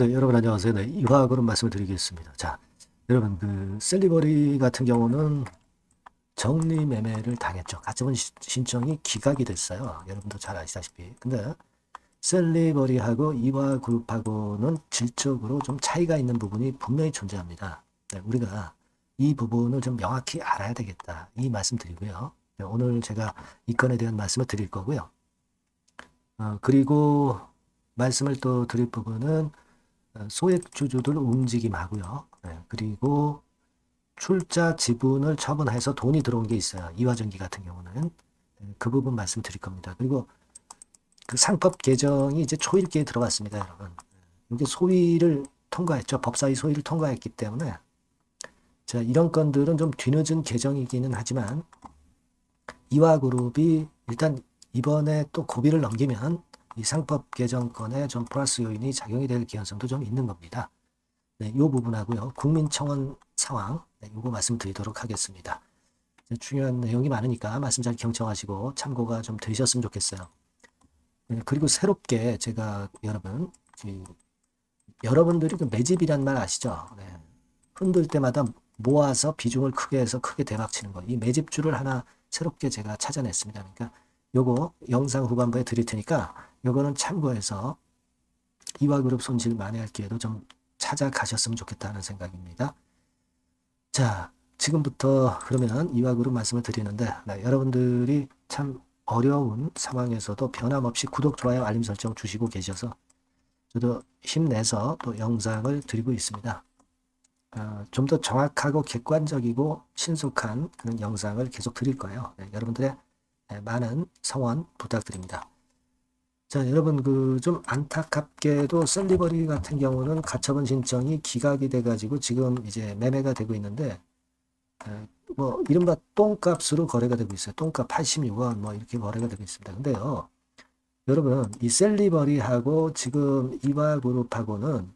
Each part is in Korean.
네, 여러분 안녕하세요. 네, 이화그룹 말씀을 드리겠습니다. 자, 여러분 그 셀리버리 같은 경우는 정리 매매를 당했죠. 가처분 시- 신청이 기각이 됐어요. 여러분도 잘 아시다시피. 근데 셀리버리하고 이화그룹하고는 질적으로 좀 차이가 있는 부분이 분명히 존재합니다. 네, 우리가 이 부분을 좀 명확히 알아야 되겠다. 이 말씀 드리고요. 네, 오늘 제가 이 건에 대한 말씀을 드릴 거고요. 어, 그리고 말씀을 또 드릴 부분은 어, 소액 주주들 움직임하고요. 네, 그리고 출자 지분을 처분해서 돈이 들어온 게 있어요. 이화전기 같은 경우는 네, 그 부분 말씀드릴 겁니다. 그리고 그 상법 개정이 이제 초일기에 들어갔습니다, 여러분. 이게 소위를 통과했죠. 법사위 소위를 통과했기 때문에 자 이런 건들은 좀 뒤늦은 개정이기는 하지만 이화그룹이 일단 이번에 또 고비를 넘기면 이 상법 개정권에 좀 플러스 요인이 작용이 될 개연성도 좀 있는 겁니다. 네, 이 부분하고요. 국민청원 상황, 네, 요거 말씀드리도록 하겠습니다. 중요한 내용이 많으니까 말씀 잘 경청하시고 참고가 좀 되셨으면 좋겠어요. 네, 그리고 새롭게 제가 여러분, 그 여러분들이 그 매집이란 말 아시죠? 네, 흔들 때마다 모아서 비중을 크게 해서 크게 대박 치는 거. 이 매집주를 하나 새롭게 제가 찾아냈습니다. 그러니까 요거 영상 후반부에 드릴 테니까 요거는 참고해서 이화그룹 손실 만회할 기회도 좀 찾아가셨으면 좋겠다는 생각입니다. 자, 지금부터 그러면 이화그룹 말씀을 드리는데 네, 여러분들이 참 어려운 상황에서도 변함없이 구독, 좋아요, 알림 설정 주시고 계셔서 저도 힘내서 또 영상을 드리고 있습니다. 어, 좀더 정확하고 객관적이고 신속한 그런 영상을 계속 드릴 거예요. 네, 여러분들의 네, 많은 성원 부탁드립니다. 자, 여러분 그 좀 안타깝게도 셀리버리 같은 경우는 가처분 신청이 기각이 돼가지고 지금 이제 매매가 되고 있는데 에, 뭐 이른바 똥값으로 거래가 되고 있어요. 똥값 86원 뭐 이렇게 거래가 되고 있습니다. 근데요, 여러분 이 셀리버리하고 지금 이화그룹하고는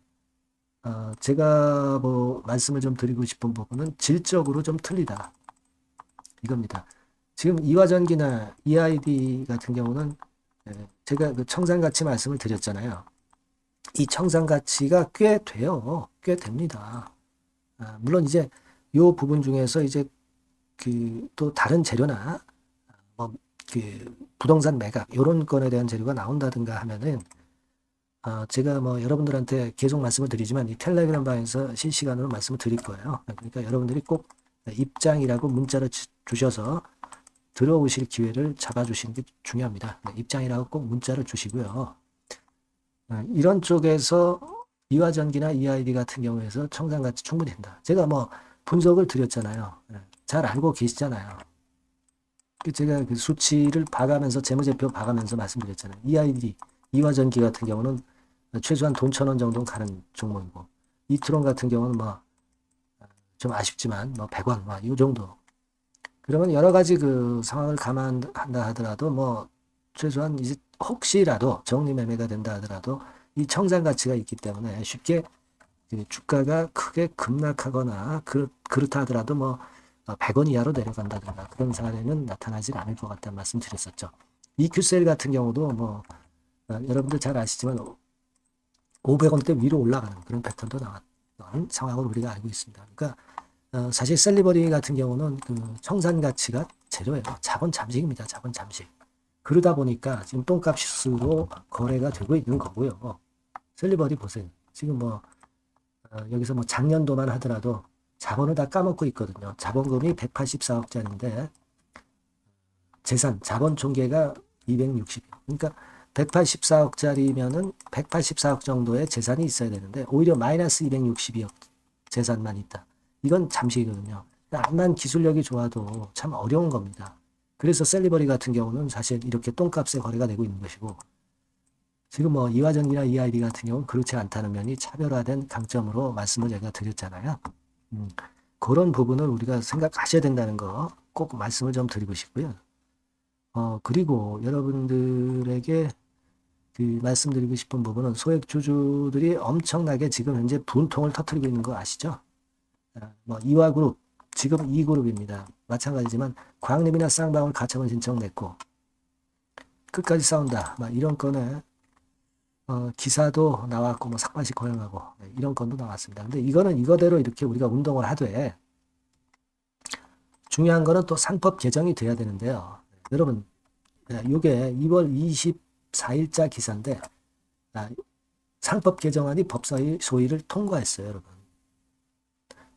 어, 제가 뭐 말씀을 좀 드리고 싶은 부분은 질적으로 좀 틀리다 이겁니다. 지금 이화전기나 EID 같은 경우는 예, 제가 그 청산가치 말씀을 드렸잖아요. 이 청산가치가 꽤 돼요. 꽤 됩니다. 아, 물론 이제 요 부분 중에서 이제 그 또 다른 재료나 뭐 그 부동산 매각 요런 건에 대한 재료가 나온다든가 하면은 어, 제가 뭐 여러분들한테 계속 말씀을 드리지만 이 텔레그램 방에서 실시간으로 말씀을 드릴 거예요. 그러니까 여러분들이 꼭 입장이라고 문자를 주- 주셔서 들어오실 기회를 잡아주시는 게 중요합니다. 네, 입장이라고 꼭 문자를 주시고요. 아, 이런 쪽에서 이화전기나 EID 같은 경우에서 청산가치 충분히 된다. 제가 뭐 분석을 드렸잖아요. 네, 잘 알고 계시잖아요. 그 제가 그 수치를 봐가면서 재무제표 봐가면서 말씀드렸잖아요. EID, 이화전기 같은 경우는 최소한 돈 천 원 정도는 가는 종목이고 이트론 같은 경우는 뭐 좀 아쉽지만 뭐 100원 뭐이 정도 그러면 여러 가지 그 상황을 감안한다 하더라도 뭐 최소한 이제 혹시라도 정리 매매가 된다 하더라도 이 청산 가치가 있기 때문에 쉽게 그 주가가 크게 급락하거나 그, 그렇다 하더라도 뭐 100원 이하로 내려간다든가 그런 사례는 나타나질 않을 것 같다는 말씀 드렸었죠. EQ셀 같은 경우도 뭐 어, 여러분들 잘 아시지만 500원대 위로 올라가는 그런 패턴도 나왔던 상황을 우리가 알고 있습니다. 그러니까 어, 사실 셀리버리 같은 경우는 그 청산 가치가 재료예요. 자본 잠식입니다. 자본 잠식. 그러다 보니까 지금 똥값으로 거래가 되고 있는 거고요. 셀리버리 보세요. 지금 뭐 어, 여기서 뭐 작년도만 하더라도 자본을 다 까먹고 있거든요. 자본금이 184억짜리인데 재산 자본 총계가 260. 그러니까 184억짜리면은 184억 정도의 재산이 있어야 되는데 오히려 마이너스 262억 재산만 있다. 이건 잠시거든요. 암만 기술력이 좋아도 참 어려운 겁니다. 그래서 셀리버리 같은 경우는 사실 이렇게 똥값에 거래가 되고 있는 것이고 지금 뭐 이화전기나 EID 같은 경우는 그렇지 않다는 면이 차별화된 강점으로 말씀을 제가 드렸잖아요. 음, 그런 부분을 우리가 생각하셔야 된다는 거 꼭 말씀을 좀 드리고 싶고요. 어, 그리고 여러분들에게 그 말씀드리고 싶은 부분은 소액 주주들이 엄청나게 지금 현재 분통을 터뜨리고 있는 거 아시죠? 아, 뭐 이화그룹 지금 2그룹입니다. 마찬가지지만 광림이나 쌍방울 가처분 신청 냈고 끝까지 싸운다. 막 이런 건에 어, 기사도 나왔고 뭐 삭발식 허용하고 네, 이런 건도 나왔습니다. 근데 이거는 이거대로 이렇게 우리가 운동을 하되 중요한 거는 또 상법 개정이 돼야 되는데요. 여러분, 네, 이게 2월 24일자 기사인데 아, 상법 개정안이 법사위 소위를 통과했어요, 여러분.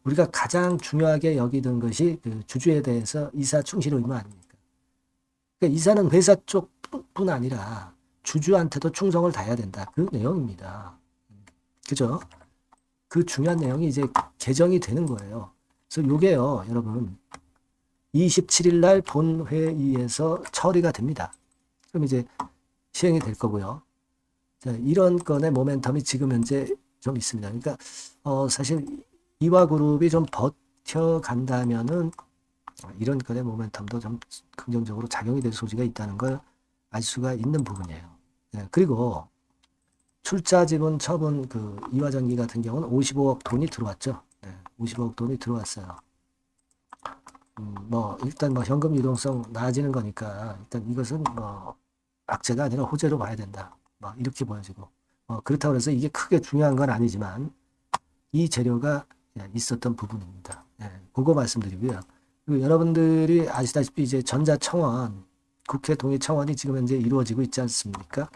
우리가 가장 중요하게 여기던 것이 그 주주에 대해서 이사 충실 의무 아닙니까? 그러니까 이사는 회사 쪽뿐 아니라 주주한테도 충성을 다해야 된다. 그 내용입니다. 그죠? 그 중요한 내용이 이제 개정이 되는 거예요. 그래서 요게요, 여러분. 27일 날 본회의에서 처리가 됩니다. 그럼 이제 시행이 될 거고요. 자, 이런 건의 모멘텀이 지금 현재 좀 있습니다. 그러니까 어, 사실 이화그룹이 좀 버텨간다면은 이런 건의 모멘텀도 좀 긍정적으로 작용이 될 소지가 있다는 걸 알 수가 있는 부분이에요. 네, 그리고 출자 지분 처분 그 이화전기 같은 경우는 55억 돈이 들어왔죠. 네, 55억 돈이 들어왔어요. 음, 뭐 일단 뭐 현금 유동성 나아지는 거니까 일단 이것은 뭐 악재가 아니라 호재로 봐야 된다. 뭐 이렇게 보여지고 어, 그렇다고 해서 이게 크게 중요한 건 아니지만 이 재료가 예, 있었던 부분입니다. 예, 그거 말씀드리고요. 그리고 여러분들이 아시다시피 이제 전자청원 국회 동의 청원이 지금 현재 이루어지고 있지 않습니까?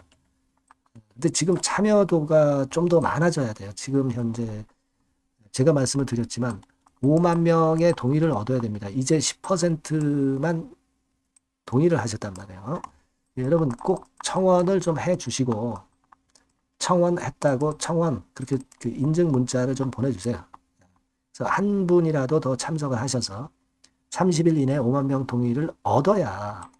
근데 지금 참여도가 좀 더 많아져야 돼요. 지금 현재 제가 말씀을 드렸지만 5만 명의 동의를 얻어야 됩니다. 이제 10%만 동의를 하셨단 말이에요. 여러분 꼭 청원을 좀 해주시고 청원했다고 청원 그렇게 그 인증 문자를 좀 보내주세요. 그래서 한 분이라도 더 참석을 하셔서 30일 이내 5만 명 동의를 얻어야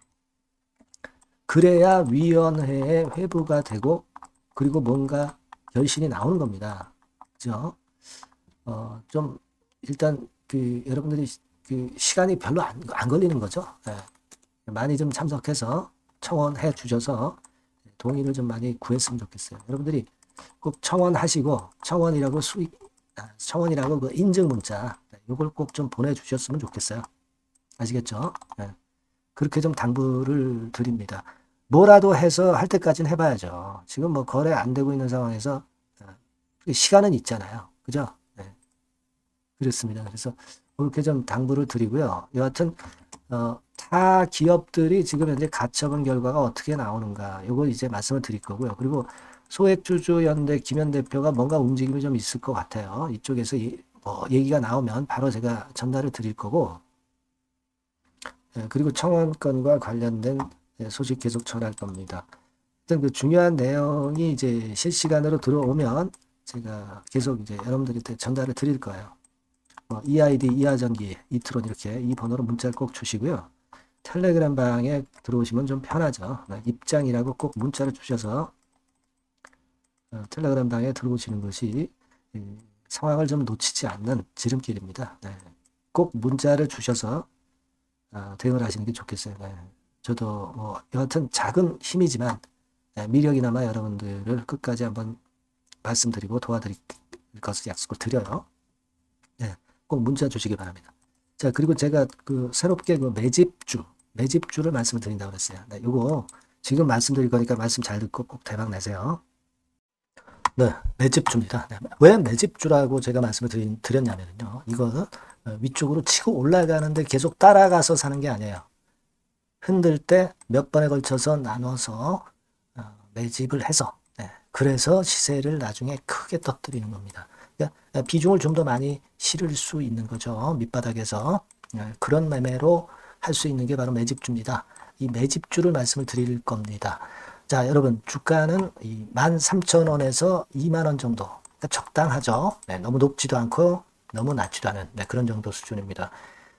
그래야 위원회에 회부가 되고 그리고 뭔가 결실이 나오는 겁니다. 그죠? 어, 좀 일단 그 여러분들이 그 시간이 별로 안, 안 걸리는 거죠. 네. 많이 좀 참석해서 청원해 주셔서 동의를 좀 많이 구했으면 좋겠어요. 여러분들이 꼭 청원하시고 청원이라고 수익 아, 청원이라고 그 인증 문자 이걸 꼭 좀 보내주셨으면 좋겠어요. 아시겠죠? 네. 그렇게 좀 당부를 드립니다. 뭐라도 해서 할 때까지는 해봐야죠. 지금 뭐 거래 안 되고 있는 상황에서 시간은 있잖아요. 그죠? 네. 그렇습니다. 그래서 그렇게 좀 당부를 드리고요. 여하튼 어, 타 기업들이 지금 현재 가처분 결과가 어떻게 나오는가 이걸 이제 말씀을 드릴 거고요. 그리고 소액주주 연대 김현 대표가 뭔가 움직임이 좀 있을 것 같아요. 이쪽에서 이, 뭐 얘기가 나오면 바로 제가 전달을 드릴 거고 예, 그리고 청원권과 관련된 소식 계속 전할 겁니다. 일단 그 중요한 내용이 이제 실시간으로 들어오면 제가 계속 이제 여러분들한테 전달을 드릴 거예요. 뭐 EID, 이하전기, 이트론 이렇게 이 번호로 문자를 꼭 주시고요. 텔레그램 방에 들어오시면 좀 편하죠. 네, 입장이라고 꼭 문자를 주셔서 어, 텔레그램 방에 들어오시는 것이 상황을 좀 놓치지 않는 지름길입니다. 네. 꼭 문자를 주셔서 어, 대응을 하시는 게 좋겠어요. 네. 저도 뭐 여하튼 작은 힘이지만 네, 미력이나마 여러분들을 끝까지 한번 말씀드리고 도와드릴 것을 약속을 드려요. 네, 꼭 문자 주시기 바랍니다. 자, 그리고 제가 그 새롭게 그 매집주, 매집주를 말씀을 드린다고 그랬어요. 네, 요거 지금 말씀드릴 거니까 말씀 잘 듣고 꼭 대박 내세요. 네, 매집주입니다. 네, 왜 매집주라고 제가 말씀을 드린, 드렸냐면요. 이거 어, 위쪽으로 치고 올라가는데 계속 따라가서 사는 게 아니에요. 흔들 때 몇 번에 걸쳐서 나눠서 어, 매집을 해서 네. 그래서 시세를 나중에 크게 터뜨리는 겁니다. 그러니까 비중을 좀 더 많이 실을 수 있는 거죠. 밑바닥에서 네. 그런 매매로 할 수 있는 게 바로 매집주입니다. 이 매집주를 말씀을 드릴 겁니다. 자, 여러분 주가는 이 13,000원에서 2만 원 정도 그러니까 적당하죠. 네, 너무 높지도 않고 너무 낮지도 않은 네, 그런 정도 수준입니다.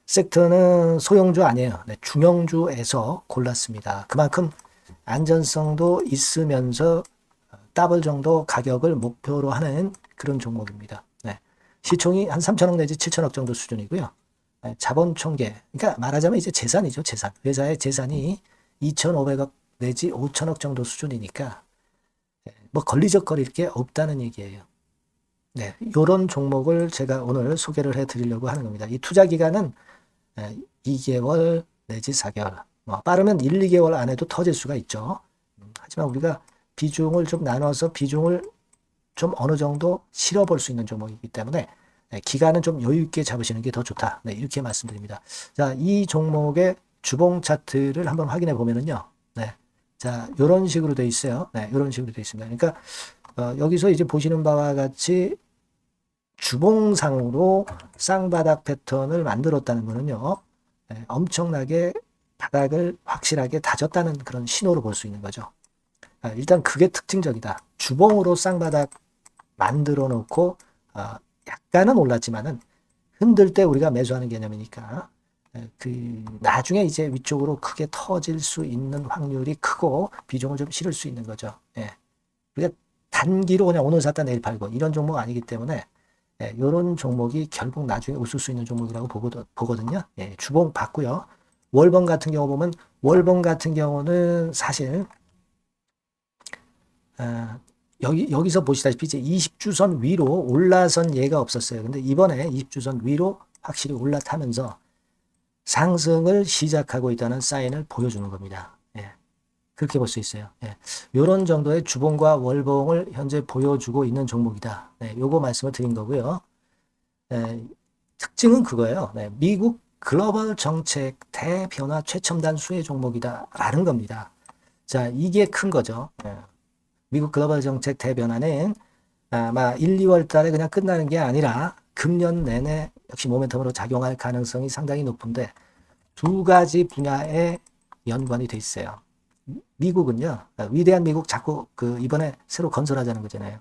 섹터는 소형주 아니에요. 네, 중형주에서 골랐습니다. 그만큼 안전성도 있으면서 더블 정도 가격을 목표로 하는 그런 종목입니다. 네. 시총이 한 3천억 내지 7천억 정도 수준이고요. 네, 자본 총계, 그러니까 말하자면 이제 재산이죠, 재산. 회사의 재산이 2,500억 내지 5천억 정도 수준이니까 네, 뭐 걸리적거릴 게 없다는 얘기예요. 네, 이런 종목을 제가 오늘 소개를 해드리려고 하는 겁니다. 이 투자 기간은 2개월 내지 4개월, 뭐 빠르면 1, 2개월 안에도 터질 수가 있죠. 음, 하지만 우리가 비중을 좀 나눠서 비중을 좀 어느 정도 실어볼 수 있는 종목이기 때문에 네, 기간은 좀 여유 있게 잡으시는 게 더 좋다. 네, 이렇게 말씀드립니다. 자, 이 종목의 주봉 차트를 한번 확인해 보면은요. 네. 자, 요런 식으로 돼 있어요. 네, 요런 식으로 돼 있습니다. 그러니까 어, 여기서 이제 보시는 바와 같이 주봉상으로 쌍바닥 패턴을 만들었다는 거는요. 네, 엄청나게 바닥을 확실하게 다졌다는 그런 신호로 볼 수 있는 거죠. 아, 일단 그게 특징적이다. 주봉으로 쌍바닥 만들어 놓고 어, 약간은 올랐지만은 흔들 때 우리가 매수하는 개념이니까 에, 그 나중에 이제 위쪽으로 크게 터질 수 있는 확률이 크고 비중을 좀 실을 수 있는 거죠. 예. 우리가 단기로 그냥 오늘 샀다 내일 팔고 이런 종목 아니기 때문에 예, 이런 종목이 결국 나중에 웃을 수 있는 종목이라고 보거든, 보거든요. 예, 주봉 봤고요. 월봉 같은 경우 보면 월봉 같은 경우는 사실 아, 여기 여기서 보시다시피 이제 20주선 위로 올라선 예가 없었어요. 근데 이번에 20주선 위로 확실히 올라타면서 상승을 시작하고 있다는 사인을 보여주는 겁니다. 예. 그렇게 볼 수 있어요. 예. 이런 정도의 주봉과 월봉을 현재 보여주고 있는 종목이다. 네, 요거 말씀을 드린 거고요. 예, 특징은 그거예요. 네, 미국 글로벌 정책 대변화 최첨단 수혜 종목이다라는 겁니다. 자, 이게 큰 거죠. 예. 미국 글로벌 정책 대변화는 아마 1, 2월 달에 그냥 끝나는 게 아니라 금년 내내 역시 모멘텀으로 작용할 가능성이 상당히 높은데 두 가지 분야에 연관이 돼 있어요. 미국은요, 위대한 미국 자꾸 그 이번에 새로 건설하자는 거잖아요.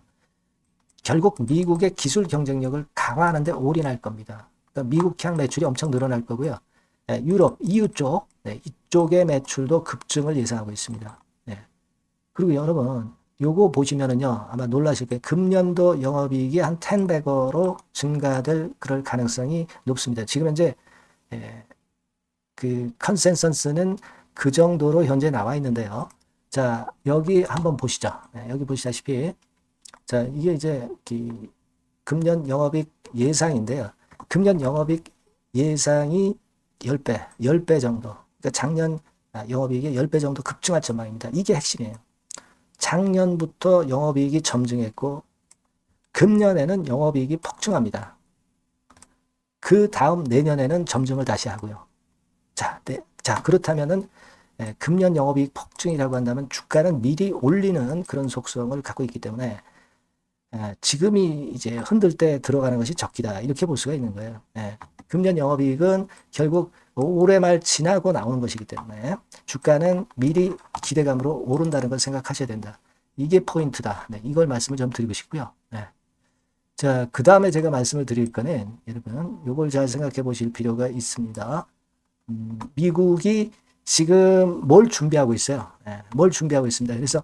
결국 미국의 기술 경쟁력을 강화하는데 올인할 겁니다. 그러니까 미국향 매출이 엄청 늘어날 거고요. 예, 유럽, EU 쪽, 네, 이쪽의 매출도 급증을 예상하고 있습니다. 네. 그리고 여러분, 요거 보시면은요, 아마 놀라실 거예요. 금년도 영업이익이 한 10배거로 증가될 그럴 가능성이 높습니다. 지금 현재, 예, 그 컨센서스는 그 정도로 현재 나와 있는데요. 자, 여기 한번 보시죠. 네, 여기 보시다시피, 자, 이게 이제 그 금년 영업이익 예상인데요. 금년 영업이익 예상이 10배, 10배 정도. 그러니까 작년 아, 영업이익이 10배 정도 급증할 전망입니다. 이게 핵심이에요. 작년부터 영업이익이 점증했고 금년에는 영업이익이 폭증합니다. 그 다음 내년에는 점증을 다시 하고요. 자, 네, 자 그렇다면은 예, 금년 영업이익 폭증이라고 한다면 주가는 미리 올리는 그런 속성을 갖고 있기 때문에 예, 지금이 이제 흔들 때 들어가는 것이 적기다 이렇게 볼 수가 있는 거예요. 예, 금년 영업이익은 결국 올해 말 지나고 나오는 것이기 때문에 주가는 미리 기대감으로 오른다는 걸 생각하셔야 된다. 이게 포인트다. 네, 이걸 말씀을 좀 드리고 싶고요. 네. 자, 그 다음에 제가 말씀을 드릴 거는 여러분, 이걸 잘 생각해 보실 필요가 있습니다. 음, 미국이 지금 뭘 준비하고 있어요? 네, 뭘 준비하고 있습니다. 그래서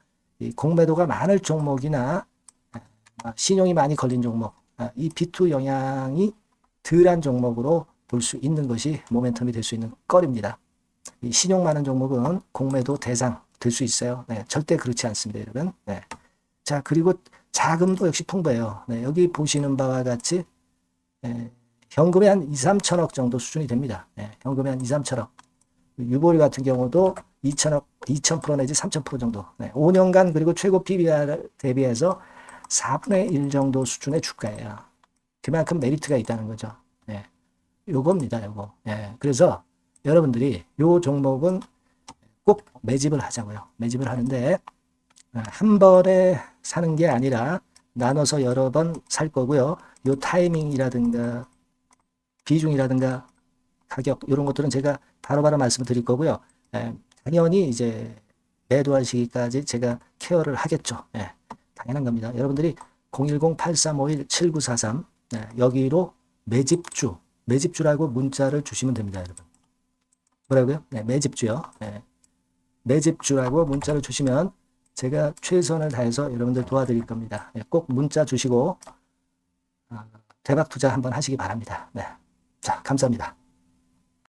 이 공매도가 많을 종목이나 아, 신용이 많이 걸린 종목, 아, 이 B2 영향이 덜한 종목으로 볼 수 있는 것이 모멘텀이 될 수 있는 거리입니다. 이 신용 많은 종목은 공매도 대상 될 수 있어요. 네, 절대 그렇지 않습니다, 여러분. 네. 자, 그리고 자금도 역시 풍부해요. 네, 여기 보시는 바와 같이 네, 현금이 한 2, 3천억 정도 수준이 됩니다. 네, 현금이 한 2, 3천억. 유보리 같은 경우도 2천억, 2,000% 내지 3,000% 정도. 네, 5년간 그리고 최고 PBR 대비해서 4분의 1 정도 수준의 주가예요. 그만큼 메리트가 있다는 거죠. 네. 요겁니다, 요거. 예. 그래서 여러분들이 요 종목은 꼭 매집을 하자고요. 매집을 하는데 아, 한 번에 사는 게 아니라 나눠서 여러 번 살 거고요. 요 타이밍이라든가 비중이라든가 가격 이런 것들은 제가 바로바로 말씀을 드릴 거고요. 예. 당연히 이제 매도할 시기까지 제가 케어를 하겠죠. 예. 당연한 겁니다. 여러분들이 010-8351-7943 네, 여기로 매집주, 매집주라고 문자를 주시면 됩니다, 여러분. 뭐라고요? 네, 매집주요. 네. 매집주라고 문자를 주시면 제가 최선을 다해서 여러분들 도와드릴 겁니다. 네, 꼭 문자 주시고 어, 대박 투자 한번 하시기 바랍니다. 네. 자, 감사합니다.